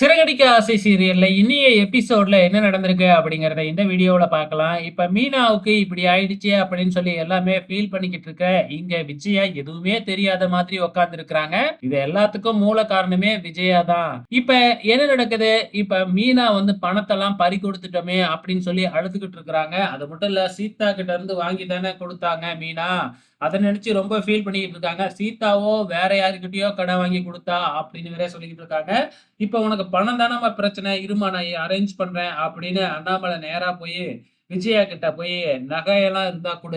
சிறகடிக்க ஆசை சீரியல்ல இனிய எபிசோட்ல என்ன நடந்திருக்கு அப்படிங்கிறத இந்த வீடியோவில் பார்க்கலாம். இப்போ மீனாவுக்கு இப்படி ஆயிடுச்சு அப்படின்னு சொல்லி எல்லாமே ஃபீல் பண்ணிக்கிட்டு இருக்க, இங்க விஜயா எதுவுமே தெரியாத மாதிரி உட்காந்துருக்குறாங்க இது எல்லாத்துக்கும் மூல காரணமே விஜயா தான். இப்ப என்ன நடக்குது? இப்ப மீனா வந்து பணத்தெல்லாம் பறி கொடுத்துட்டோமே அப்படின்னு சொல்லி அழுதுகிட்டு இருக்கிறாங்க. அது மட்டும் இல்ல சீதா கிட்ட இருந்து வாங்கி தானே கொடுத்தாங்க மீனா. அதை நினைச்சு ரொம்ப ஃபீல் பண்ணிக்கிட்டு இருக்காங்க. சீதாவோ வேற யாருக்கிட்டேயோ கடன் வாங்கி கொடுத்தா அப்படின்னு வேற சொல்லிக்கிட்டு இருக்காங்க. இப்போ உனக்கு பணம் தானம்மா பிரச்சனை. இருமா நான் அரேஞ்ச் பண்றேன் அப்படின்னு அண்ணாமலை நேரா போய் விஜயா கிட்ட போய் நகையெல்லாம் இருந்தா கூட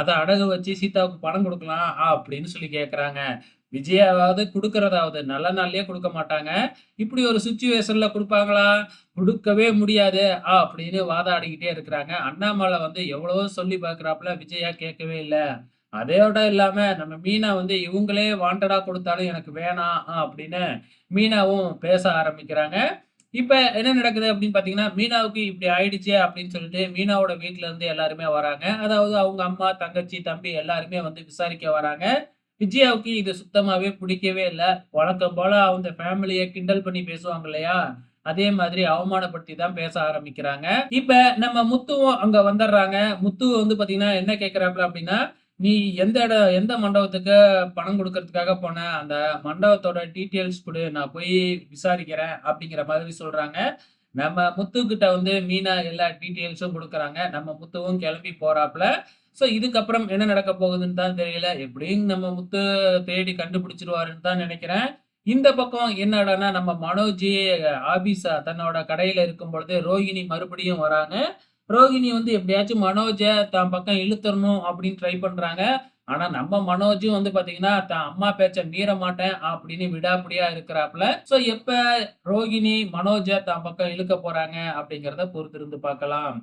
அதை அடகு வச்சு சீதாவுக்கு பணம் கொடுக்கலாம் அப்படின்னு சொல்லி கேட்குறாங்க விஜயாவாவது கொடுக்கறதாவது நல்ல நாள்லயே கொடுக்க மாட்டாங்க. இப்படி ஒரு சுச்சுவேஷன்ல கொடுப்பாங்களா கொடுக்கவே முடியாது அப்படின்னு வாதாடிக்கிட்டே இருக்கிறாங்க. அண்ணாமலை வந்து எவ்வளவோ சொல்லி பார்க்குறாப்புல விஜயா கேட்கவே இல்லை அதோட இல்லாம நம்ம மீனா வந்து இவங்களே வாண்டடா கொடுத்தாலும் எனக்கு வேணாம் அப்படின்னு மீனாவும் பேச ஆரம்பிக்கிறாங்க. இப்ப என்ன நடக்குது அப்படின்னு பார்த்தீங்கன்னா, மீனாவுக்கு இப்படி ஆயிடுச்சு அப்படின்னு சொல்லிட்டு மீனாவோட வீட்டுல இருந்து எல்லாருமே வராங்க. அதாவது அவங்க அம்மா, தங்கச்சி, தம்பி எல்லாருமே வந்து விசாரிக்க வராங்க. விஜயாவுக்கு இது சுத்தமாவே பிடிக்கவே இல்லை வழக்கம் போல அவங்க ஃபேமிலியை கிண்டல் பண்ணி பேசுவாங்க இல்லையா? அதே மாதிரி அவமானப்படுத்தி தான் பேச ஆரம்பிக்கிறாங்க. இப்ப நம்ம முத்துவும் அங்க வந்துடுறாங்க. முத்து வந்து பாத்தீங்கன்னா என்ன கேட்கிறாப்ல அப்படின்னா, "நீ எந்த இட எந்த மண்டபத்துக்கு பணம் கொடுக்கறதுக்காக போன? அந்த மண்டபத்தோட டீட்டெயில்ஸ் கொடு நான் போய் விசாரிக்கிறேன்." அப்படிங்கிற மாதிரி சொல்றாங்க. நம்ம முத்துக்கிட்ட வந்து மீனா எல்லா டீட்டெயில்ஸும் கொடுக்குறாங்க நம்ம முத்துவும் கிளம்பி போறாப்புல ஸோ இதுக்கப்புறம் என்ன நடக்க போகுதுன்னு தான் தெரியல. எப்படியும் நம்ம முத்து தேடி கண்டுபிடிச்சிருவாருன்னு தான் நினைக்கிறேன் இந்த பக்கம் என்னடானா நம்ம மனோஜ் ஆபீஸ தன்னோட கடையில இருக்கும்பொழுது ரோகிணி மறுபடியும் வராங்க. ரோகிணி வந்து எப்படியாச்சும் மனோஜை தான் பக்கம் இழுத்தரணும் அப்படின்னு ட்ரை பண்றாங்க. ஆனா நம்ம மனோஜும் வந்து பாத்தீங்கன்னா தான் அம்மா பேச்ச மீற மாட்டேன் அப்படின்னு விடாப்பிடியா இருக்கிறாப்ல. சோ எப்ப ரோகிணி மனோஜ தான் பக்கம் இழுக்க போறாங்க அப்படிங்கிறத பொறுத்திருந்து பார்க்கலாம்.